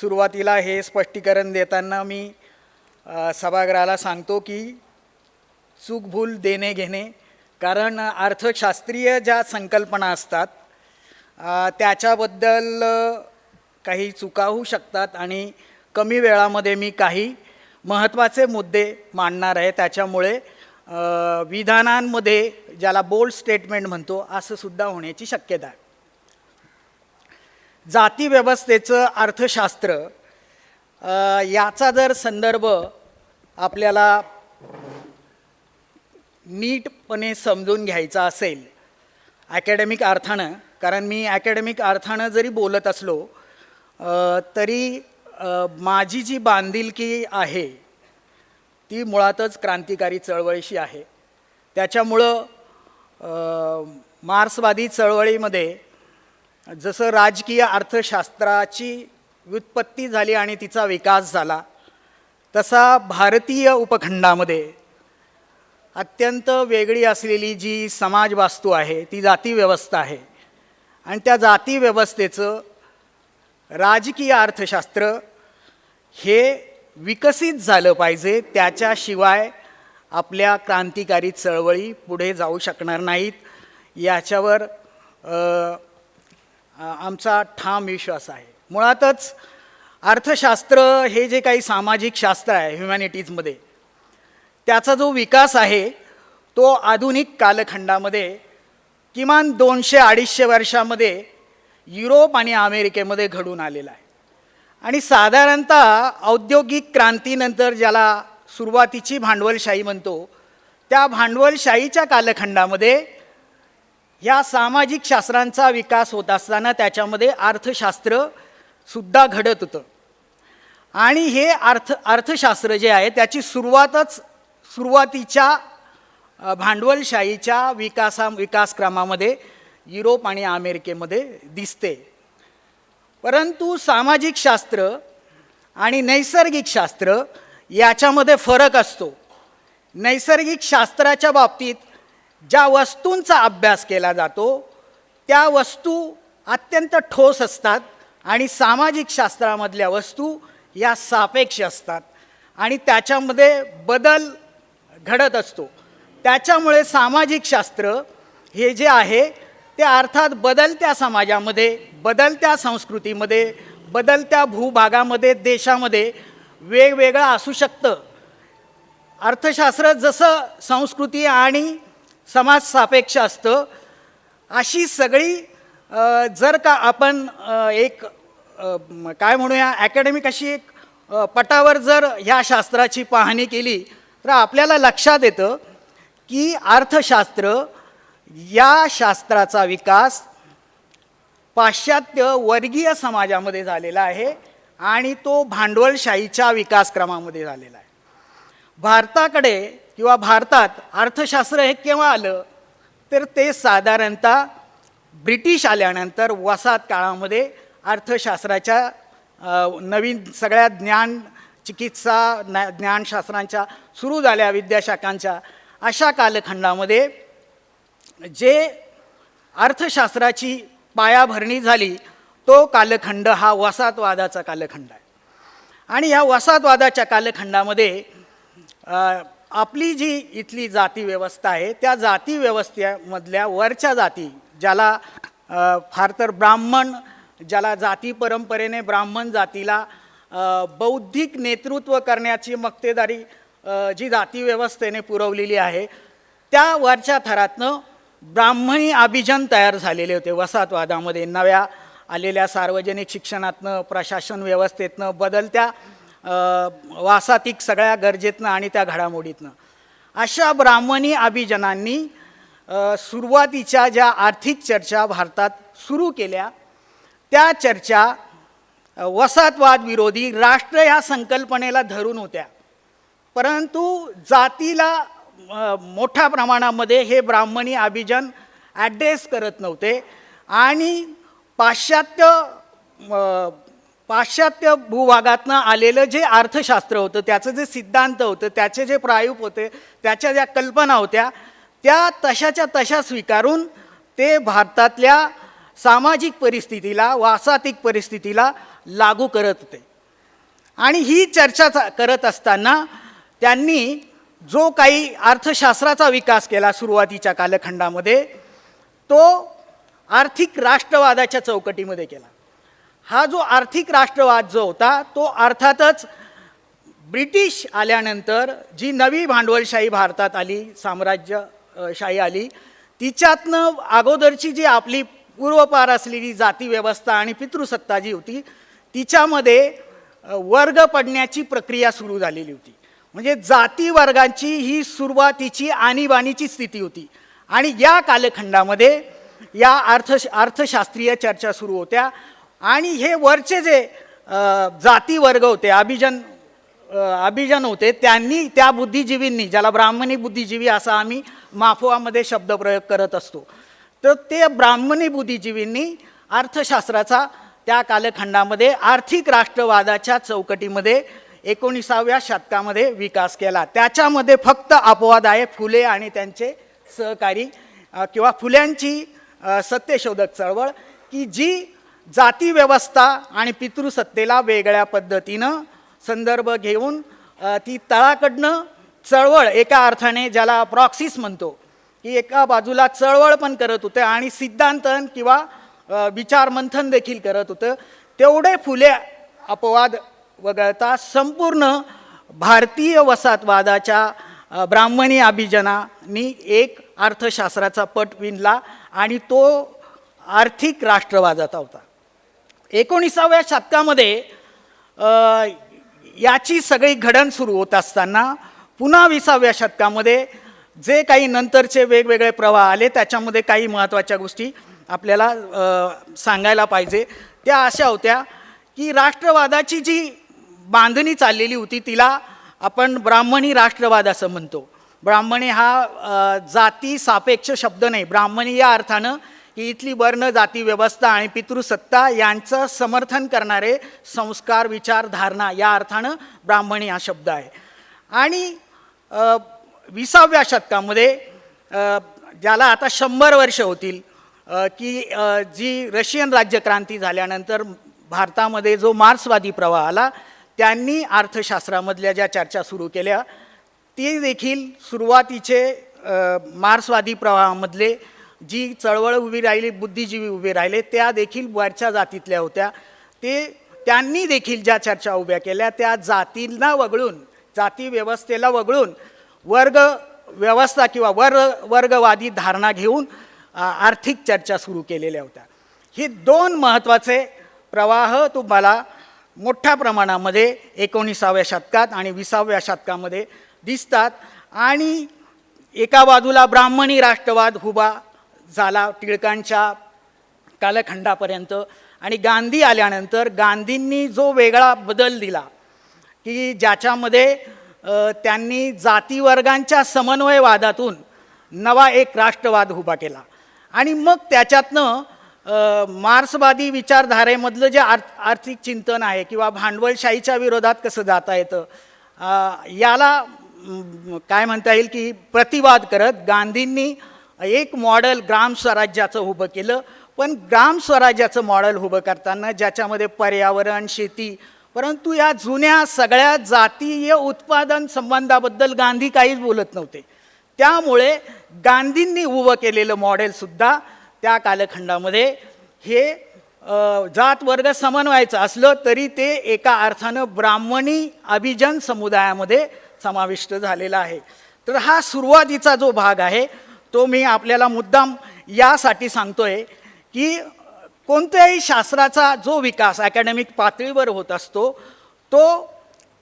सुरुवातीला हे स्पष्टीकरण देताना मी सभागृहाला सांगतो की चूकभूल देणे घेणे कारण अर्थशास्त्रीय ज्या संकल्पना असतात त्याच्याबद्दल काही चुका होऊ शकतात आणि कमी वेळामध्ये मी काही महत्त्वाचे मुद्दे मांडणार आहे. त्याच्यामुळे विधानांमध्ये ज्याला बोल्ड स्टेटमेंट म्हणतो असं सुद्धा होण्याची शक्यता आहे. जाती व्यवस्थेचं अर्थशास्त्र याचा जर संदर्भ आपल्याला नीटपणे समजून घ्यायचा असेल ॲकॅडमिक अर्थानं कारण मी ॲकॅडमिक अर्थानं जरी बोलत असलो तरी माझी जी बांधिलकी आहे ती मुळातच क्रांतिकारी चळवळीशी आहे. त्याच्यामुळं मार्क्सवादी चळवळीमध्ये जसं राजकीय अर्थशास्त्राची व्युत्पत्ती झाली आणि तिचा विकास झाला तसा भारतीय उपखंडामध्ये अत्यंत वेगळी असलेली जी समाज वास्तू आहे ती जाती व्यवस्था आहे. आणि त्या जाती व्यवस्थेचं राजकीय अर्थशास्त्र हे विकसित झालं पाहिजे त्याच्याशिवाय आपल्या क्रांतिकारी चळवळी पुढे जाऊ शकणार नाहीत. याच्यावर आ- आमचा ठाम विश्वास आहे. मुळातच अर्थशास्त्र हे जे काही सामाजिक शास्त्र आहे ह्युमॅनिटीजमध्ये त्याचा जो विकास आहे तो आधुनिक कालखंडामध्ये किमान दोनशे अडीचशे वर्षामध्ये युरोप आणि अमेरिकेमध्ये घडून आलेला आहे. आणि साधारणतः औद्योगिक क्रांतीनंतर ज्याला सुरुवातीची भांडवलशाही म्हणतो त्या भांडवलशाहीच्या कालखंडामध्ये या सामाजिक शास्त्रांचा विकास होत असताना त्याच्यामध्ये अर्थशास्त्र सुद्धा घडत होतं. आणि हे अर्थ अर्थशास्त्र जे आहे त्याची सुरुवातच सुरुवातीच्या भांडवलशाहीच्या विकासा विकासक्रमामध्ये युरोप आणि अमेरिकेमध्ये दिसते. परंतु सामाजिक शास्त्र आणि नैसर्गिक शास्त्र याच्यामध्ये फरक असतो. नैसर्गिक शास्त्राच्या बाबतीत ज्या वस्तूंचा अभ्यास केला जातो त्या वस्तू अत्यंत ठोस असतात आणि सामाजिक शास्त्रामधल्या वस्तू या सापेक्ष असतात. आणि त्याच्यामध्ये बदल घडत असतो. त्याच्यामुळे सामाजिक शास्त्र हे जे आहे ते अर्थात बदलत्या समाजामध्ये बदलत्या संस्कृतीमध्ये बदलत्या भूभागामध्ये देशामध्ये वेगवेगळं असू शकतं. अर्थशास्त्र जसं संस्कृती आणि समाज सापेक्ष असतं. अशी सगळी जर का आपण एक काय म्हणूया ॲकॅडमिक अशी एक पटावर जर ह्या शास्त्राची पाहणी केली तर आपल्याला लक्षात येतं की अर्थशास्त्र या शास्त्राचा विकास पाश्चात्य वर्गीय समाजामध्ये झालेला आहे आणि तो भांडवलशाहीच्या विकासक्रमामध्ये झालेला आहे. भारताकडे किंवा भारतात अर्थशास्त्र हे केव्हा आलं? तर ते साधारणतः ब्रिटिश आल्यानंतर वसाहत काळामध्ये अर्थशास्त्राच्या नवीन सगळ्या ज्ञान चिकित्सा ज्ञा- ज्ञानशास्त्रांच्या सुरू झाल्या विद्याशाखांच्या. अशा कालखंडामध्ये जे अर्थशास्त्राची पायाभरणी झाली तो कालखंड हा वसाहतवादाचा कालखंड आहे. आणि ह्या वसाहतवादाच्या कालखंडामध्ये आपली जी इथली जाती व्यवस्था आहे त्या जाती व्यवस्थेमधल्या वरच्या जाती ज्याला फार तर ब्राह्मण ज्याला जाती परंपरेने ब्राह्मण जातीला बौद्धिक नेतृत्व करण्याची मक्तेदारी जी जाती व्यवस्थेने पुरवलेली आहे त्या वरच्या थरातनं ब्राह्मणी अभिजन तयार झालेले होते वसाहतवादामध्ये. नव्या आलेल्या सार्वजनिक शिक्षणातनं प्रशासन व्यवस्थेतनं बदलत्या वासातिक सगळ्या गरजेतनं आणि त्या घडामोडीतनं. अशा ब्राह्मणी अभिजनांनी सुरुवातीच्या ज्या आर्थिक चर्चा भारतात सुरू केल्या त्या चर्चा वसाहतवाद विरोधी राष्ट्र ह्या संकल्पनेला धरून होत्या. परंतु जातीला मोठ्या प्रमाणामध्ये हे ब्राह्मणी अभिजन ॲड्रेस करत नव्हते आणि पाश्चात्य पाश्चात्य भूभागातनं आलेलं जे अर्थशास्त्र होतं त्याचं जे सिद्धांत होतं त्याचे जे प्रायूप होते त्याच्या ज्या कल्पना होत्या त्या तशाच्या तशा स्वीकारून ते भारतातल्या सामाजिक परिस्थितीला वासातिक परिस्थितीला लागू करत होते. आणि ही चर्चा करत असताना त्यांनी जो काही अर्थशास्त्राचा विकास केला सुरुवातीच्या कालखंडामध्ये तो आर्थिक राष्ट्रवादाच्या चौकटीमध्ये केला. हा जो आर्थिक राष्ट्रवाद जो होता तो अर्थातच ब्रिटिश आल्यानंतर जी नवी भांडवलशाही भारतात आली साम्राज्यशाही आली तिच्यातनं अगोदरची जी आपली पूर्वपार असलेली जाती व्यवस्था आणि पितृसत्ता जी होती तिच्यामध्ये वर्ग पडण्याची प्रक्रिया सुरू झालेली होती. म्हणजे जाती वर्गांची ही सुरुवातीची आणीबाणीची स्थिती होती. आणि या कालखंडामध्ये या अर्थ अर्थशास्त्रीय चर्चा सुरू होत्या. आणि हे वरचे जे जाती वर्ग होते अभिजन अभिजन होते त्यांनी त्या बुद्धिजीवींनी ज्याला ब्राह्मणी बुद्धिजीवी असा आम्ही माफोआमध्ये शब्दप्रयोग करत असतो तर ते ब्राह्मणी बुद्धिजीवींनी अर्थशास्त्राचा त्या कालखंडामध्ये आर्थिक राष्ट्रवादाच्या चौकटीमध्ये एकोणीसाव्या शतकामध्ये विकास केला. त्याच्यामध्ये फक्त अपवाद आहे फुले आणि त्यांचे सहकारी किंवा फुल्यांची सत्यशोधक चळवळ की जी जाती व्यवस्था आणि पितृसत्तेला वेगळ्या पद्धतीनं संदर्भ घेऊन ती तळाकडनं चळवळ एका अर्थाने ज्याला प्रॉक्सिस म्हणतो की एका बाजूला चळवळ पण करत होते आणि सिद्धांतन किंवा विचारमंथन देखील करत होतं तेवढे फुले अपवाद वगळता संपूर्ण भारतीय वसाहतवादाच्या ब्राह्मणी अभिजनानी एक अर्थशास्त्राचा पट विणला आणि तो आर्थिक राष्ट्रवादाचा होता. एकोणीसाव्या शतकामध्ये याची सगळी घडण सुरू होत असताना पुन्हा विसाव्या शतकामध्ये जे काही नंतरचे वेगवेगळे प्रवाह आले त्याच्यामध्ये काही महत्त्वाच्या गोष्टी आपल्याला सांगायला पाहिजे. त्या अशा होत्या की राष्ट्रवादाची जी बांधणी चाललेली होती तिला आपण ब्राह्मणी राष्ट्रवाद असं म्हणतो. ब्राह्मणी हा जाती सापेक्ष शब्द नाही. ब्राह्मणी या अर्थानं की इथली वर्ण जाती व्यवस्था आणि पितृसत्ता यांचं समर्थन करणारे संस्कार विचार धारणा या अर्थानं ब्राह्मणी हा शब्द आहे. आणि विसाव्या शतकामध्ये ज्याला आता शंभर वर्ष होतील की जी रशियन राज्यक्रांती झाल्यानंतर भारतामध्ये जो मार्क्सवादी प्रवाह आला त्यांनी अर्थशास्त्रामधल्या ज्या चर्चा सुरू केल्या ती देखील सुरुवातीचे मार्क्सवादी प्रवाहामधले जी चळवळ उभी राहिली बुद्धिजीवी उभे राहिले त्या देखील वरच्या जातीतल्या होत्या. ते त्यांनी देखील ज्या चर्चा उभ्या केल्या त्या जातींना वगळून जाती व्यवस्थेला वगळून वर्ग व्यवस्था किंवा वर वर्गवादी धारणा घेऊन आर्थिक चर्चा सुरू केलेल्या होत्या. हे दोन महत्त्वाचे प्रवाह तुम्हाला मोठ्या प्रमाणामध्ये एकोणीसाव्या शतकात आणि विसाव्या शतकामध्ये दिसतात. आणि एका बाजूला ब्राह्मणी राष्ट्रवाद हुबा झाला टिळकांच्या कालखंडापर्यंत. आणि गांधी आल्यानंतर गांधींनी जो वेगळा बदल दिला की ज्याच्यामध्ये त्यांनी जातीवर्गांच्या समन्वयवादातून नवा एक राष्ट्रवाद उभा केला. आणि मग त्याच्यातनं मार्क्सवादी विचारधारेमधलं जे आर्थ आर्थिक चिंतन आहे किंवा भांडवलशाहीच्या विरोधात कसं जाता येतं याला काय म्हणता येईल की प्रतिवाद करत गांधींनी एक मॉडेल ग्राम स्वराज्याचं उभं केलं. पण ग्राम स्वराज्याचं मॉडेल उभं करताना ज्याच्यामध्ये पर्यावरण शेती परंतु या जुन्या सगळ्या जातीय उत्पादन संबंधाबद्दल गांधी काहीच बोलत नव्हते. त्यामुळे गांधींनी उभं केलेलं मॉडेलसुद्धा त्या कालखंडामध्ये हे जात वर्ग समन्वयाचं असलं तरी ते एका अर्थानं ब्राह्मणी अभिजन समुदायामध्ये समाविष्ट झालेला आहे. तर हा सुरुवातीचा जो भाग आहे तो मी आपल्याला मुद्दाम यासाठी सांगतोय की कोणत्याही शास्त्राचा जो विकास अकॅडमिक पातळीवर होत असतो तो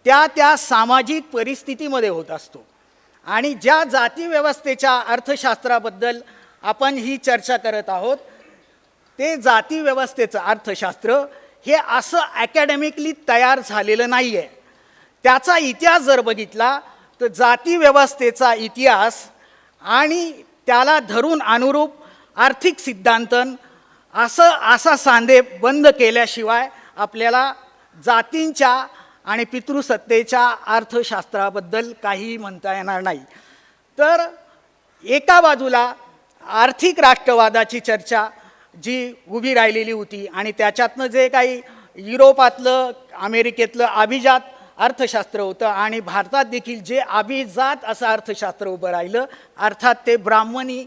त्या त्या सामाजिक परिस्थितीमध्ये होत असतो. आणि ज्या जाती व्यवस्थेच्या अर्थशास्त्राबद्दल आपण ही चर्चा करत आहोत ते जाती व्यवस्थेचं अर्थशास्त्र हे असं अकॅडमिकली तयार झालेलं नाही आहे त्याचा इतिहास जर बघितला तर जाती व्यवस्थेचा इतिहास आणि त्याला धरून अनुरूप आर्थिक सिद्धांतन असं असा सांधे बंद केल्याशिवाय आपल्याला जातींच्या आणि पितृसत्तेच्या अर्थशास्त्राबद्दल काहीही म्हणता येणार नाही. तर एका बाजूला आर्थिक राष्ट्रवादाची चर्चा जी उभी राहिलेली होती आणि त्याच्यातनं जे काही युरोपातलं अमेरिकेतलं अभिजात अर्थशास्त्र होतं आणि भारतात देखील जे अभिजात असं अर्थशास्त्र उभं राहिलं अर्थात ते ब्राह्मणी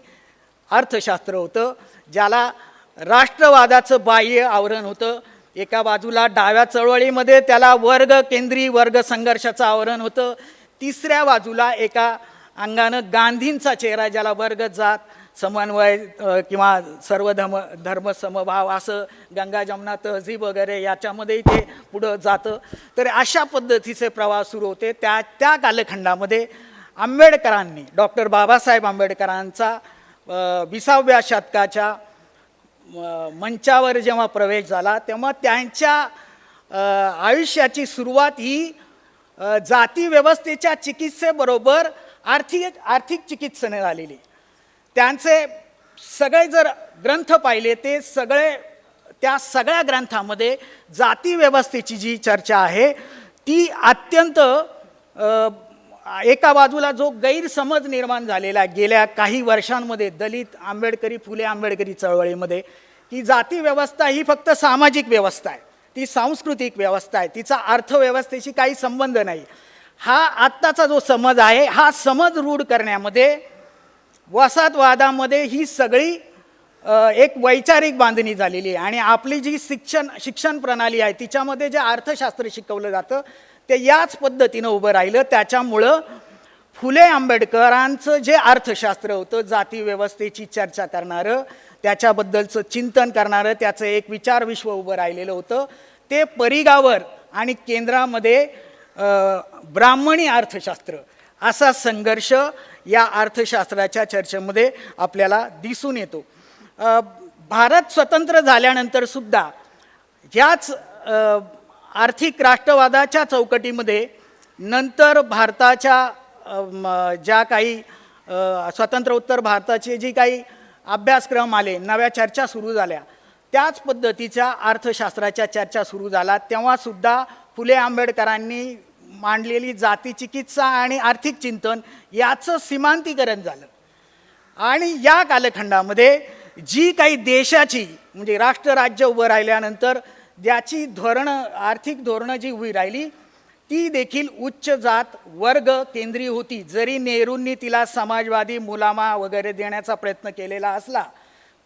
अर्थशास्त्र होतं ज्याला राष्ट्रवादाचं बाह्य आवरण होतं. एका बाजूला डाव्या चळवळीमध्ये त्याला वर्ग केंद्रीय वर्ग संघर्षाचं आवरण होतं. तिसऱ्या बाजूला एका अंगानं गांधींचा चेहरा ज्याला वर्ग जात समन्वय किंवा सर्व धर्म धर्म समभाव असं गंगा जमुना तहजीब वगैरे याच्यामध्येही ते पुढं जातं. तर अशा पद्धतीचे प्रवास सुरू होते. त्या त्या कालखंडामध्ये आंबेडकरांनी डॉक्टर बाबासाहेब आंबेडकरांचा विसाव्या शतकाच्या मंचावर जेव्हा प्रवेश झाला तेव्हा त्यांच्या आयुष्याची सुरुवात ही जाती व्यवस्थेच्या चिकित्सेबरोबर आर्थिक आर्थिक चिकित्सेने झालेली. त्यांचे सगळे जर ग्रंथ पाहिले ते सगळे त्या सगळ्या ग्रंथामध्ये जाती व्यवस्थेची जी चर्चा आहे ती अत्यंत एका बाजूला जो गैरसमज निर्माण झालेला आहे गेल्या काही वर्षांमध्ये दलित आंबेडकरी फुले आंबेडकरी चळवळीमध्ये की जाती व्यवस्था ही फक्त सामाजिक व्यवस्था आहे ती सांस्कृतिक व्यवस्था आहे तिचा अर्थव्यवस्थेशी काही संबंध नाही. हा आत्ताचा जो समज आहे हा समज रूढ करण्यामध्ये वसाहतवादामध्ये ही सगळी एक वैचारिक बांधणी झालेली आहे. आणि आपली जी शिक्षण शिक्षण प्रणाली आहे तिच्यामध्ये जे अर्थशास्त्र शिकवलं जातं ते याच पद्धतीनं उभं राहिलं. त्याच्यामुळं फुले आंबेडकरांचं जे अर्थशास्त्र होतं जाती व्यवस्थेची चर्चा करणारं त्याच्याबद्दलचं चिंतन करणारं त्याचं एक विचार विश्व उभं राहिलेलं होतं. ते परिगावर आणि केंद्रामध्ये ब्राह्मणी अर्थशास्त्र असा संघर्ष या अर्थशास्त्राच्या चर्चेमध्ये आपल्याला दिसून येतो. भारत स्वतंत्र झाल्यानंतर सुद्धा ह्याच आर्थिक राष्ट्रवादाच्या चौकटीमध्ये नंतर भारताच्या ज्या काही स्वतंत्र उत्तर भारताचे जी काही अभ्यासक्रम आले नव्या चर्चा सुरू झाल्या त्याच पद्धतीच्या अर्थशास्त्राच्या चर्चा सुरू झाल्या तेव्हासुद्धा फुले आंबेडकरांनी मांडलेली जाती चिकित्सा आणि आर्थिक चिंतन याचं सीमांतीकरण झालं. आणि या कालखंडामध्ये जी काही देशाची म्हणजे राष्ट्र राज्य उभं राहिल्यानंतर ज्याची धोरणं आर्थिक धोरणं जी उभी राहिली ती देखील उच्च जात वर्ग केंद्रीय होती. जरी नेहरूंनी तिला समाजवादी मुलामा वगैरे देण्याचा प्रयत्न केलेला असला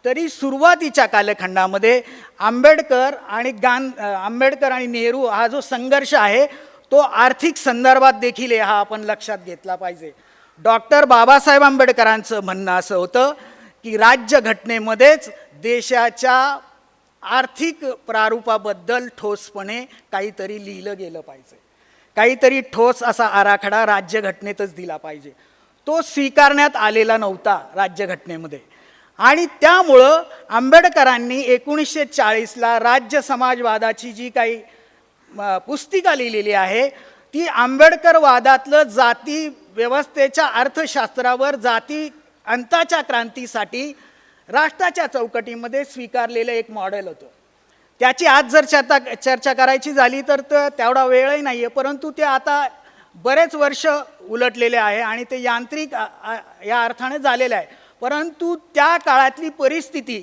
तरी सुरुवातीच्या कालखंडामध्ये आंबेडकर आणि गां आंबेडकर आणि नेहरू हा जो संघर्ष आहे तो आर्थिक संदर्भात देखील आहे हा आपण लक्षात घेतला पाहिजे. डॉक्टर बाबासाहेब आंबेडकरांचं म्हणणं असं होतं की राज्यघटनेमध्येच देशाच्या आर्थिक प्रारूपाबद्दल ठोसपणे काहीतरी लिहिलं गेलं पाहिजे. काहीतरी ठोस असा आराखडा राज्यघटनेतच दिला पाहिजे. तो स्वीकारण्यात आलेला नव्हता राज्यघटनेमध्ये आणि त्यामुळं आंबेडकरांनी एकोणीसशे चाळीसला राज्य समाजवादाची जी काही पुस्तिका लिहिलेली आहे. ती आंबेडकरवादातलं जाती व्यवस्थेच्या अर्थशास्त्रावर जाती अंताच्या क्रांतीसाठी राष्ट्राच्या चौकटीमध्ये स्वीकारलेलं एक मॉडेल होतं. त्याची आज जर चर्चा चर्चा करायची झाली तर तेवढा वेळही नाही आहे परंतु ते आता बरेच वर्ष उलटलेले आहे आणि ते यांत्रिक या अर्थाने झालेलं आहे. परंतु त्या काळातली परिस्थिती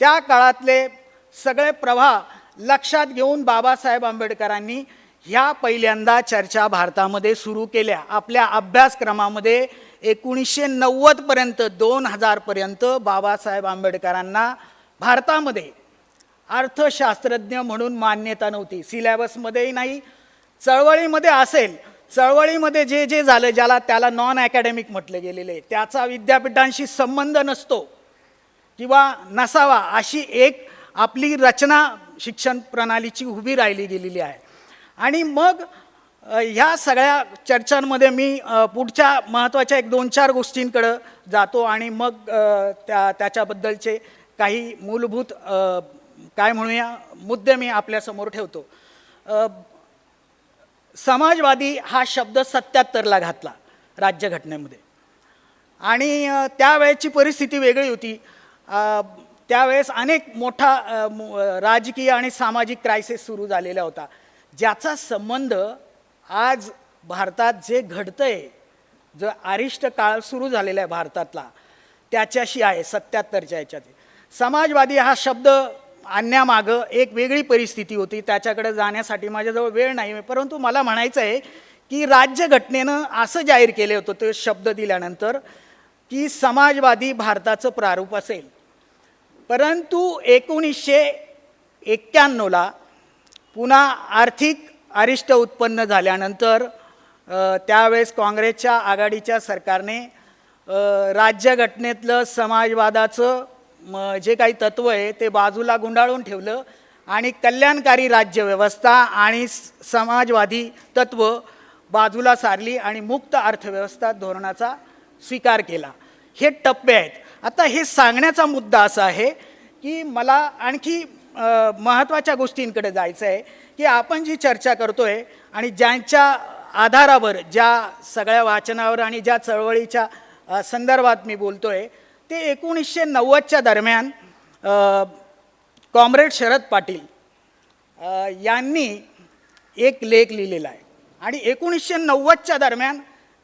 त्या काळातले सगळे प्रवाह लक्षात घेऊन बाबासाहेब आंबेडकरांनी ह्या पहिल्यांदा चर्चा भारतामध्ये सुरू केल्या. आपल्या अभ्यासक्रमामध्ये एकोणीसशे नव्वदपर्यंत दोन हजारपर्यंत बाबासाहेब आंबेडकरांना भारतामध्ये अर्थशास्त्रज्ञ म्हणून मान्यता नव्हती. सिलेबसमध्येही नाही चळवळीमध्ये असेल. चळवळीमध्ये जे जे झालं ज्याला त्याला नॉन अकॅडमिक म्हटलं गेलेलं आहे त्याचा विद्यापीठांशी संबंध नसतो किंवा नसावा अशी एक आपली रचना शिक्षण प्रणालीची उभी राहिली गेलेली आहे. आणि मग ह्या सगळ्या चर्चांमध्ये मी पुढच्या महत्त्वाच्या एक दोन चार गोष्टींकडं जातो आणि मग त्या त्याच्याबद्दलचे काही मूलभूत काय म्हणूया मुद्दे मी आपल्यासमोर ठेवतो. समाजवादी हा शब्द सत्याहत्तरला घातला राज्यघटनेमध्ये. आणि त्यावेळेची परिस्थिती वेगळी होती. त्यावेळेस अनेक मोठा राजकीय आणि सामाजिक क्रायसिस सुरू झालेला होता. ज्याचा संबंध आज भारतात जे घडतंय जो आरिष्ट काळ सुरू झालेला आहे भारतातला त्याच्याशी आहे सत्याहत्तरच्या याच्यात समाजवादी हा शब्द आणण्यामागं एक वेगळी परिस्थिती होती. त्याच्याकडे जाण्यासाठी माझ्याजवळ वेळ नाही परंतु मला म्हणायचं आहे की राज्यघटनेनं असं जाहीर केले होतं ते शब्द दिल्यानंतर की समाजवादी भारताचं प्रारूप असेल. परंतु एकोणीसशे एक्क्याण्णवला पुन्हा आर्थिक अरिष्ट उत्पन्न झाल्यानंतर त्यावेळेस काँग्रेसच्या आघाडीच्या सरकारने राज्यघटनेतलं समाजवादाचं म, जे काही तत्त्व आहे ते बाजूला गुंडाळून ठेवलं आणि कल्याणकारी राज्यव्यवस्था आणि स- समाजवादी तत्त्व बाजूला सारली आणि मुक्त अर्थव्यवस्था धोरणाचा स्वीकार केला. हे टप्पे आहेत. आता हे सांगण्याचा मुद्दा असा आहे की मला आणखी महत्त्वाच्या गोष्टींकडे जायचं आहे की आपण जी चर्चा करतो आहे आणि ज्यांच्या आधारावर ज्या सगळ्या वाचनावर आणि ज्या चळवळीच्या संदर्भात मी बोलतो आहे ते एकोणीसशे नव्वदच्या दरम्यान कॉम्रेड शरद पाटील यांनी एक लेख लिहिलेला आहे. आणि एकोणीसशे नव्वदच्या दरम्यान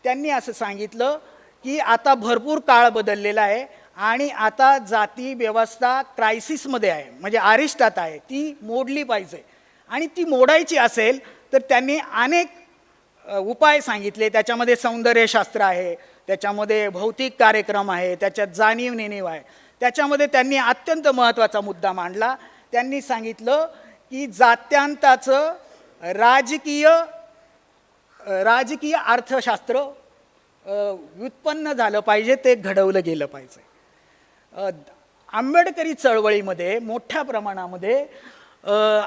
त्यांनी असं सांगितलं की आता भरपूर काळ बदललेला आहे. आणि आता जाती व्यवस्था क्रायसिसमध्ये आहे. म्हणजे आरिष्टात आहे. ती मोडली पाहिजे. आणि ती मोडायची असेल तर त्यांनी अनेक उपाय सांगितले. त्याच्यामध्ये सौंदर्यशास्त्र आहे. त्याच्यामध्ये भौतिक कार्यक्रम आहे. त्याच्यात जाणीव नेणीव आहे. त्याच्यामध्ये त्यांनी अत्यंत महत्त्वाचा मुद्दा मांडला. त्यांनी सांगितलं की जात्यांताचं राजकीय राजकीय अर्थशास्त्र व्युत्पन्न झालं पाहिजे ते घडवलं गेलं पाहिजे. आंबेडकरी चळवळीमध्ये मोठ्या प्रमाणामध्ये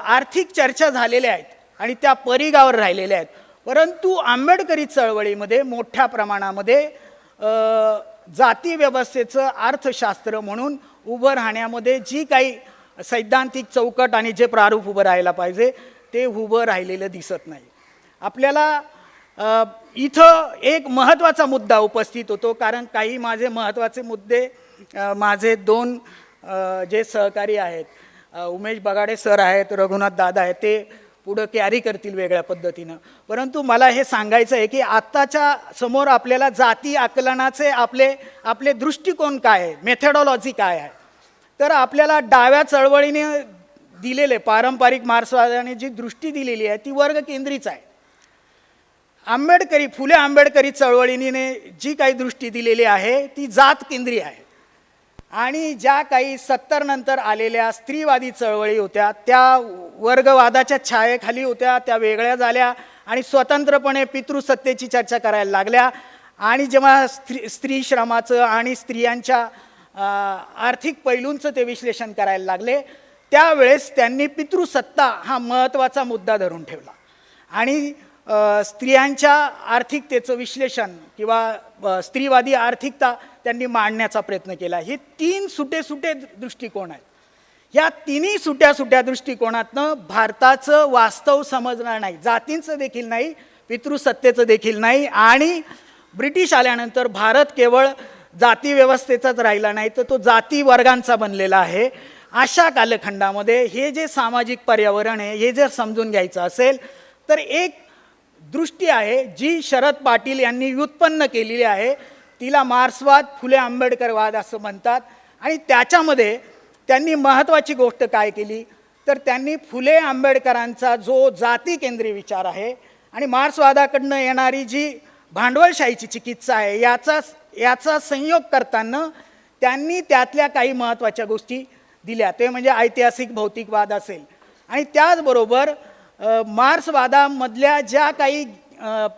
आर्थिक चर्चा झालेल्या आहेत आणि त्या परिगावर राहिलेल्या आहेत. परंतु आंबेडकरी चळवळीमध्ये मोठ्या प्रमाणामध्ये जातीव्यवस्थेचं जाती व्यवस्थेचं अर्थशास्त्र म्हणून उभं राहण्यामध्ये जी काही सैद्धांतिक चौकट आणि जे प्रारूप उभं राहायला पाहिजे ते उभं राहिलेलं दिसत नाही. आपल्याला इथं एक महत्त्वाचा मुद्दा उपस्थित होतो कारण काही माझे महत्त्वाचे मुद्दे माझे दोन जे सहकारी आहेत उमेश बगाडे सर आहेत रघुनाथ दादा आहेत ते पुढं कॅरी करतील वेगळ्या पद्धतीनं. परंतु मला हे सांगायचं आहे की आत्ताच्या समोर आपल्याला जाती आकलनाचे आपले आपले दृष्टिकोन काय आहे? मेथडॉलॉजी काय आहे? तर आपल्याला डाव्या चळवळीने दिलेले पारंपरिक मार्क्सवादाने जी दृष्टी दिलेली आहे ती वर्ग केंद्रीच आहे. आंबेडकरी फुले आंबेडकरी चळवळीने जी काही दृष्टी दिलेली आहे ती जात केंद्रीय आहे. आणि ज्या काही सत्तर नंतर आलेल्या स्त्रीवादी चळवळी होत्या त्या वर्गवादाच्या छायेखाली होत्या त्या वेगळ्या झाल्या आणि स्वतंत्रपणे पितृसत्तेची चर्चा करायला लागल्या. आणि जेव्हा स्त्री स्त्री श्रमाचं आणि स्त्रियांच्या आर्थिक पैलूंचं ते विश्लेषण करायला लागले त्यावेळेस त्यांनी पितृसत्ता हा महत्त्वाचा मुद्दा धरून ठेवला. आणि स्त्रियांच्या आर्थिकतेचं विश्लेषण किंवा स्त्रीवादी आर्थिकता त्यांनी मांडण्याचा प्रयत्न केला. हे तीन सुटे सुटे दृष्टिकोन आहेत. या तिन्ही सुट्या सुट्या दृष्टिकोनातनं भारताचं वास्तव समजणार नाही. जातींचं देखील नाही पितृसत्तेचं देखील नाही आणि ब्रिटिश आल्यानंतर भारत केवळ जाती व्यवस्थेचाच राहिला नाही तर तो जाती वर्गांचा बनलेला आहे. अशा कालखंडामध्ये हे जे सामाजिक पर्यावरण आहे हे जर समजून घ्यायचं असेल तर एक दृष्टी आहे जी शरद पाटील यांनी व्युत्पन्न केलेली आहे तिला मार्क्सवाद फुले आंबेडकरवाद असं म्हणतात. आणि त्याच्यामध्ये त्यांनी महत्त्वाची गोष्ट काय केली? तर त्यांनी फुले आंबेडकरांचा जो जाती केंद्रीय विचार आहे आणि मार्क्सवादाकडनं येणारी जी भांडवलशाहीची चिकित्सा आहे याचा याचा संयोग करताना त्यांनी त्यातल्या काही महत्त्वाच्या गोष्टी दिल्या. ते म्हणजे ऐतिहासिक भौतिकवाद असेल. आणि त्याचबरोबर मार्क्सवादामधल्या ज्या काही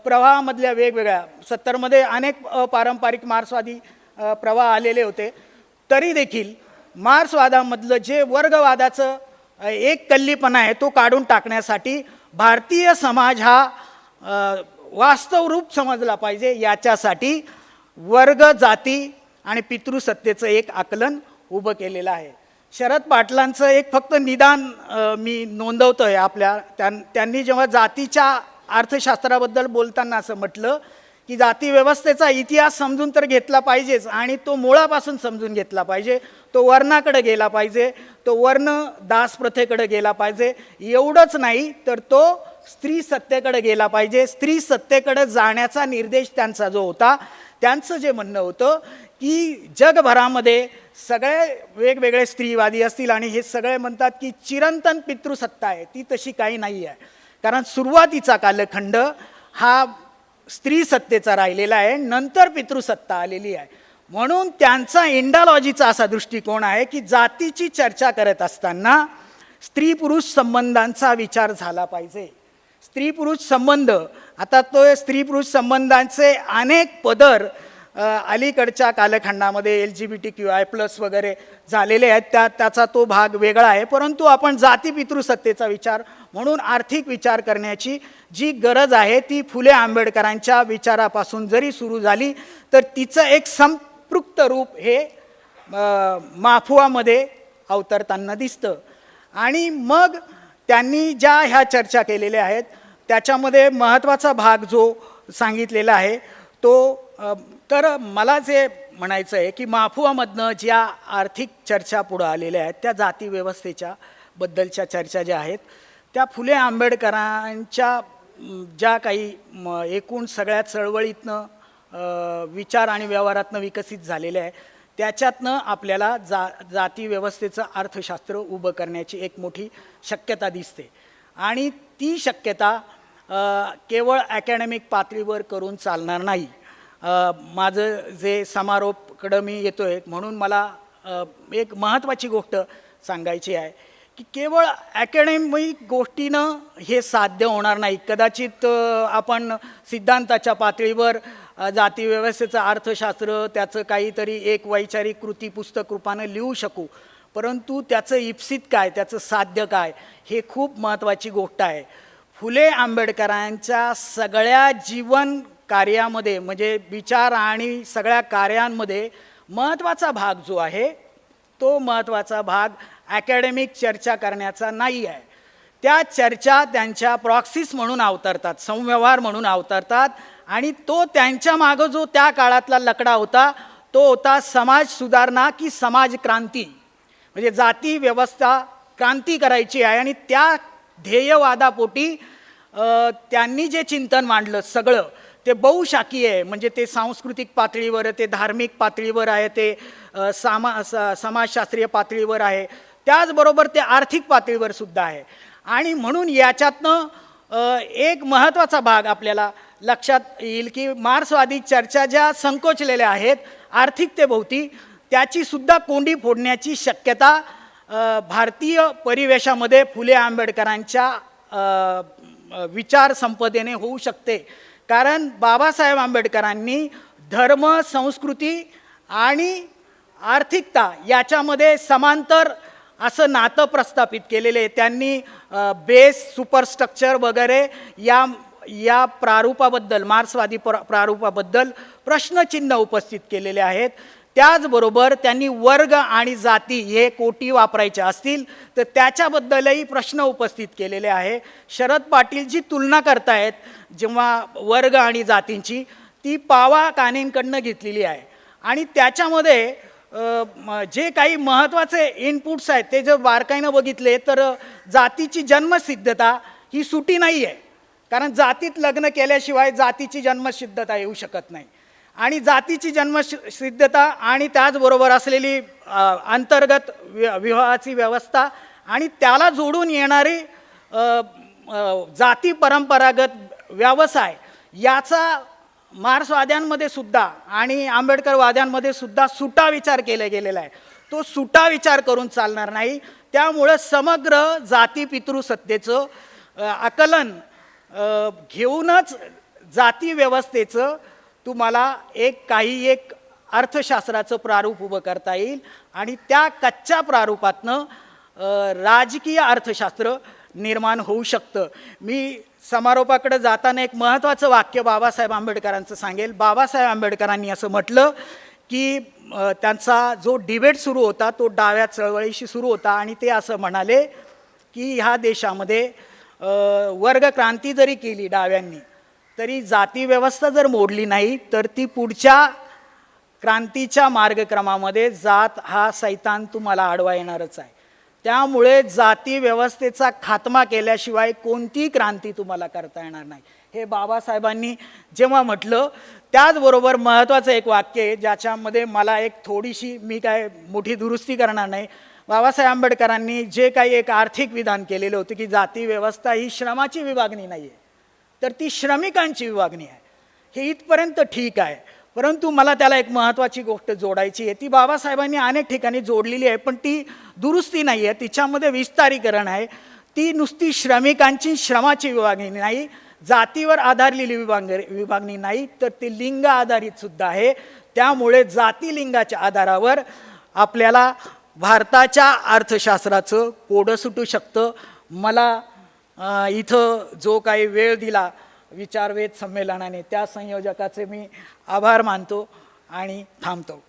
प्रवाहामधल्या वेगवेगळ्या सत्तरमध्ये अनेक पारंपरिक मार्क्सवादी प्रवाह आलेले होते तरी देखील मार्क्सवादामधलं जे वर्गवादाचं एक कल्लीपणा आहे तो काढून टाकण्यासाठी भारतीय समाज हा वास्तव रूप समजला पाहिजे याच्यासाठी वर्ग जाती आणि पितृसत्तेचं एक आकलन उभं केलेलं आहे. शरद पाटलांचं एक फक्त निदान मी नोंदवतो आहे आपल्या त्यां त्यांनी जेव्हा जातीच्या अर्थशास्त्राबद्दल बोलताना असं म्हटलं की जाती व्यवस्थेचा इतिहास समजून तर घेतला पाहिजेच आणि तो मुळापासून समजून घेतला पाहिजे. तो वर्णाकडे गेला पाहिजे तो वर्ण दास प्रथेकडे गेला पाहिजे. एवढंच नाही तर तो स्त्री सत्तेकडे गेला पाहिजे. स्त्री सत्तेकडे जाण्याचा निर्देश त्यांचा जो होता त्यांचं जे म्हणणं होतं की जगभरामध्ये सगळे वेगवेगळे स्त्रीवादी असतील आणि हे सगळे म्हणतात की चिरंतन पितृसत्ता आहे ती तशी काही नाही आहे कारण सुरुवातीचा कालखंड हा स्त्री सत्तेचा राहिलेला आहे नंतर पितृसत्ता आलेली आहे. म्हणून त्यांचा इंडालॉजीचा असा दृष्टिकोन आहे की जातीची चर्चा करत असताना स्त्री पुरुष संबंधांचा विचार झाला पाहिजे. स्त्री पुरुष संबंध. आता तो स्त्री पुरुष संबंधांचे अनेक पदर अलीकडच्या कालखंडामध्ये L G B T Q I plus वगैरे झालेले आहेत. त्या त्याचा तो भाग वेगळा आहे. परंतु आपण जाती पितृसत्तेचा विचार म्हणून आर्थिक विचार करण्याची जी गरज आहे ती फुले आंबेडकरांच्या विचारापासून जरी सुरू झाली तर तिचं एक संपृक्त रूप हे माफुआमध्ये अवतरताना दिसतं. आणि मग त्यांनी ज्या ह्या चर्चा केलेल्या आहेत त्याच्यामध्ये महत्त्वाचा भाग जो सांगितलेला आहे तो तर मला जे म्हणायचं आहे की माफुआमधनं ज्या आर्थिक चर्चा पुढं आलेल्या आहेत त्या जातीव्यवस्थेच्या बद्दलच्या चर्चा ज्या आहेत त्या फुले आंबेडकरांच्या ज्या काही म, एकूण सगळ्या चळवळीतनं विचार आणि व्यवहारातनं विकसित झालेल्या आहे त्याच्यातनं आपल्याला जा जाती व्यवस्थेचं अर्थशास्त्र उभं करण्याची एक मोठी शक्यता दिसते. आणि ती शक्यता केवळ अकॅडमिक पातळीवर करून चालणार नाही. माझं जे समारोपकडं मी येतो आहे म्हणून मला एक महत्त्वाची गोष्ट सांगायची आहे की केवळ अकॅडमिक गोष्टीनं हे साध्य होणार नाही. कदाचित आपण सिद्धांताच्या पातळीवर जातीव्यवस्थेचं अर्थशास्त्र त्याचं काहीतरी एक वैचारिक कृती पुस्तक रूपानं लिहू शकू. परंतु त्याचं इप्सित काय त्याचं साध्य काय हे खूप महत्त्वाची गोष्ट आहे. फुले आंबेडकरांच्या सगळ्या जीवन कार्यामध्ये म्हणजे विचार आणि सगळ्या कार्यांमध्ये महत्त्वाचा भाग जो आहे तो महत्त्वाचा भाग ॲकॅडमिक चर्चा करण्याचा नाही आहे. त्या चर्चा त्यांच्या प्रॉक्सिस म्हणून अवतरतात संव्यवहार म्हणून अवतरतात आणि तो त्यांच्या मागं जो त्या काळातला लकडा होता तो होता समाज सुधारणा की समाज क्रांती. म्हणजे जाती व्यवस्था क्रांती करायची आहे आणि त्या ध्येयवादापोटी त्यांनी जे चिंतन मांडलं सगळं ते बहुशाखी आहे. म्हणजे ते सांस्कृतिक पातळीवर ते धार्मिक पातळीवर आहे ते सामा स- समाजशास्त्रीय पातळीवर आहे. त्याचबरोबर ते आर्थिक पातळीवर सुद्धा आहे. आणि म्हणून याच्यातनं एक महत्त्वाचा भाग आपल्याला लक्षात येईल की मार्क्सवादी चर्चा ज्या संकोचलेल्या आहेत आर्थिकतेभोवती त्याचीसुद्धा कोंडी फोडण्याची शक्यता भारतीय परिवेशामध्ये फुले आंबेडकरांच्या विचारसंपदेने विचार संपदेने होऊ शकते. कारण बाबासाहेब आंबेडकरांनी धर्म संस्कृती आणि आर्थिकता याच्यामध्ये समांतर असं नातं प्रस्थापित केलेले आहे. त्यांनी बेस सुपरस्ट्रक्चर वगैरे या या प्रारूपाबद्दल मार्क्सवादी प्र प्रारूपाबद्दल प्रश्नचिन्ह उपस्थित केलेले आहेत. त्याचबरोबर त्यांनी वर्ग आणि जाती हे कोटी वापरायचे असतील तर त्याच्याबद्दलही प्रश्न उपस्थित केलेले आहे. शरद पाटील जी तुलना करतायत जेव्हा वर्ग आणि जातींची ती पावा कानेंकडनं घेतलेली आहे. आणि त्याच्यामध्ये जे काही महत्त्वाचे इनपुट्स आहेत ते जर बारकाईनं बघितले तर जातीची जन्मसिद्धता ही सुटी नाही आहे कारण जातीत लग्न केल्याशिवाय जातीची जन्मसिद्धता येऊ शकत नाही. आणि जातीची जन्मसिद्धता आणि त्याचबरोबर असलेली अंतर्गत वि- विवाहाची व्यवस्था आणि त्याला जोडून येणारी जाती परंपरागत व्यवसाय याचा मार्क्सवाद्यांमध्ये सुद्धा आणि आंबेडकरवाद्यांमध्ये सुद्धा सुटा विचार केला गेलेला आहे. तो सुटा विचार करून चालणार नाही. त्यामुळं समग्र जाती पितृसत्तेचं आकलन घेऊनच जाती व्यवस्थेचं तुम्हाला एक काही एक अर्थशास्त्राचं प्रारूप उभं करता येईल. आणि त्या कच्च्या प्रारूपातनं राजकीय अर्थशास्त्र निर्माण होऊ शकतं. मी समारोपाकडे जाताना एक महत्त्वाचं वाक्य बाबासाहेब आंबेडकरांचं सांगेल. बाबासाहेब आंबेडकरांनी असं म्हटलं की त्यांचा जो डिबेट सुरू होता तो डाव्या चळवळीशी सुरू होता आणि ते असं म्हणाले की ह्या देशामध्ये वर्गक्रांती जरी केली डाव्यांनी तरी जाती व्यवस्था जर मोडली नाही तर ती पुढच्या क्रांतीच्या मार्गक्रमामध्ये जात हा सैतान तुम्हाला आडवा येणारच आहे. त्यामुळे जाती व्यवस्थेचा खात्मा केल्याशिवाय कोणतीही क्रांती तुम्हाला करता येणार नाही. हे बाबासाहेबांनी जेव्हा म्हटलं त्याचबरोबर महत्त्वाचं एक वाक्य आहे ज्याच्यामध्ये मला एक थोडीशी मी काय मोठी दुरुस्ती करणार नाही. बाबासाहेब आंबेडकरांनी जे काही एक आर्थिक विधान केलेलं होतं की जाती व्यवस्था ही श्रमाची विभागणी नाही आहे तर ती श्रमिकांची विभागणी आहे. हे इथपर्यंत ठीक आहे. परंतु मला त्याला एक महत्त्वाची गोष्ट जोडायची आहे. ती बाबासाहेबांनी अनेक ठिकाणी जोडलेली आहे पण ती दुरुस्ती नाही आहे. तिच्यामध्ये विस्तारीकरण आहे. ती नुसती श्रमिकांची श्रमाची विभागणी नाही जातीवर आधारलेली विभाग विभागणी नाही तर ती लिंग आधारित सुद्धा आहे. त्यामुळे जाती लिंगाच्या आधारावर आपल्याला भारताच्या अर्थशास्त्राचं कोडं सुटू शकतं. मला इथं जो काही वेळ दिला विचारवेध संमेलनाने त्या संयोजकाचे मी आभार मानतो आणि थांबतो.